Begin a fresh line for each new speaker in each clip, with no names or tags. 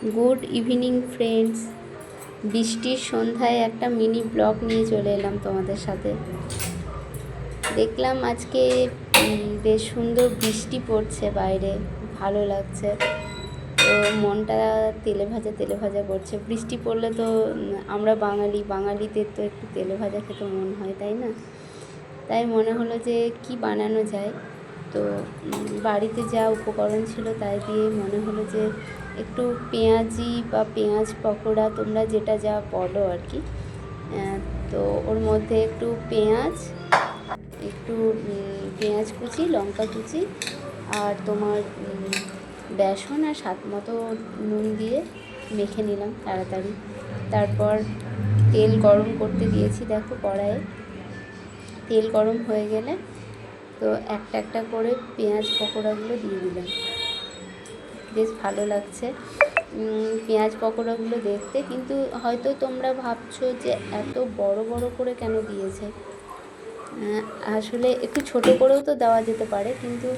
Good evening, friends. বৃষ্টির সন্ধ্যায় একটা মিনি ব্লগ নিয়ে চলে এলাম তোমাদের সাথে। দেখলাম আজকে বেশ সুন্দর বৃষ্টি পড়ছে বাইরে, ভালো লাগছে। তো মনটা তেলে ভাজা তেলে ভাজা করছে। বৃষ্টি পড়লে তো আমরা বাঙালি, বাঙালিদের তো একটু তেলে ভাজা খেতে মন হয়, তাই না? তাই মনে হলো যে কি বানানো যায়। তো বাড়িতে যা উপকরণ ছিল তাই দিয়ে মনে হলো যে একটু পেঁয়াজি বা পেঁয়াজ পকোড়া তোমরা যেটা যা বলো আর কি। তো ওর মধ্যে একটু পেঁয়াজ একটু পেঁয়াজ কুচি, লঙ্কা কুচি আর তোমার বেসন আর স্বাদ মতো নুন দিয়ে মেখে নিলাম তাড়াতাড়ি। তারপর তেল গরম করতে দিয়েছি দেখো কড়াইয়ে। তেল গরম হয়ে গেলে তো একটা একটা করে পেঁয়াজ পকোড়াগুলো দিয়ে দিলাম। বেশ ভালো লাগছে। পেঁয়াজ পকোড়াগুলো দেখতে। কিন্তু হয়তো তোমরা ভাবছ যে এত বড় বড় করে কেন দিয়েছে? আসলে একটু ছোট করেও তো দেওয়া যেতে পারে। কিন্তু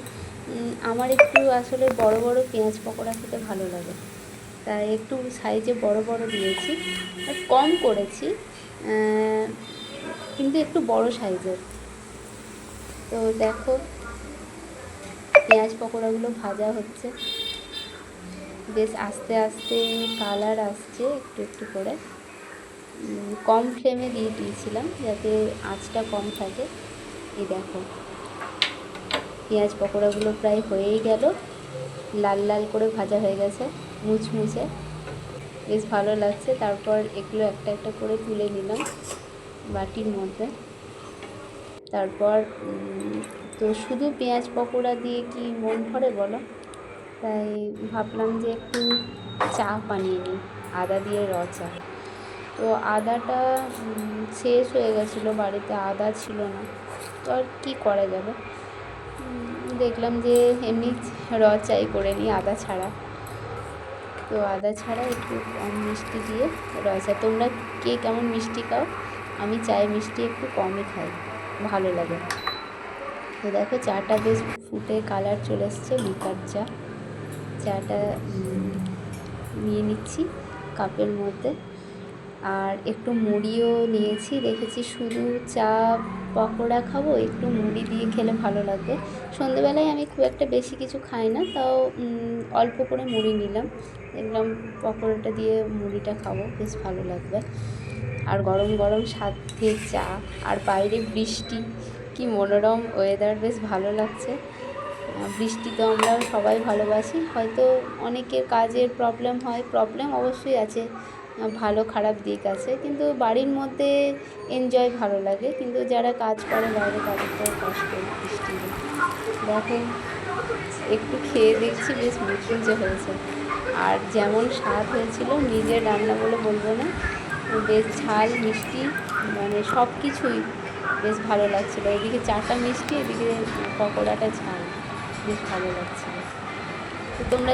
আমার একটু আসলে বড় বড় পেঁয়াজ পকোড়া খেতে ভালো লাগে। তাই একটু সাইজে বড় বড় দিয়েছি। কম করেছি। কিন্তু একটু বড় সাইজের। তো দেখো, পেঁয়াজ পকোড়াগুলো ভাজা হচ্ছে। বেশ আস্তে আস্তে কালার আসছে একটু একটু করে। কম ফ্লেমে দিয়ে দিয়েছিলাম যাতে আঁচটা কম থাকে। এই দেখো, পেঁয়াজ পকোড়াগুলো প্রায় হয়েই গেল। লাল লাল করে ভাজা হয়ে গেছে, মুচমুচে। বেশ ভালো লাগছে। তারপর এগুলো একটা একটা করে তুলে নিলাম বাটির মধ্যে। তারপর তো শুধু পেঁয়াজ পকোড়া দিয়ে কি মন ভরে বলো? তাই ভাবলাম যে একটু চা বানিয়ে নিই, আদা দিয়ে র চা। তো আদাটা শেষ হয়ে গেছিল, বাড়িতে আদা ছিল না। তো আর কী করা যাবে? দেখলাম যে এমনি র চাই করে নিই, আদা ছাড়া। তো আদা ছাড়া একটু কম মিষ্টি দিয়ে র চা। তোমরা কে কেমন মিষ্টি খাও? আমি চাই মিষ্টি একটু কমই খাই। ভালো লাগে। তো দেখো চাটা বেশ ফুটে কালার চলে এসছে, লিকার চা। চাটা নিয়ে নিচ্ছি কাপের মধ্যে। আর একটু মুড়িও নিয়েছি দেখেছি শুধু চা পকোড়া খাব, একটু মুড়ি দিয়ে খেলে ভালো লাগবে সন্ধেবেলায় আমি খুব একটা বেশি কিছু খাই না, তাও অল্প করে মুড়ি নিলাম। দেখলাম পকোড়াটা দিয়ে মুড়িটা খাব, বেশ ভালো লাগবে। আর গরম গরম সাথে চা আর বাইরে বৃষ্টি। কি মনোরম ওয়েদার বেশ ভালো লাগছে। বৃষ্টি তো আমরা সবাই ভালোবাসি। হয়তো অনেকের কাজের প্রবলেম হয় প্রবলেম অবশ্যই আছে। ভালো খারাপ দিক আছে। কিন্তু বাড়ির মধ্যে এনজয় ভালো লাগে। কিন্তু যারা কাজ করে বাইরে, তাদের তো কষ্ট বৃষ্টি দেখো, একটু খেয়ে দেখছি, বেশ মুচমুচে হয়েছে। আর যেমন স্বাদ হয়েছিল, নিজের রান্না বলে বলব না। বেশ ঝাল, মিষ্টি মানে সব কিছুই বেশ ভালো লাগছিল। এদিকে চাটা মিষ্টি, এদিকে পকোড়াটা ঝাল, বেশ ভালো লাগছিল। তো তোমরা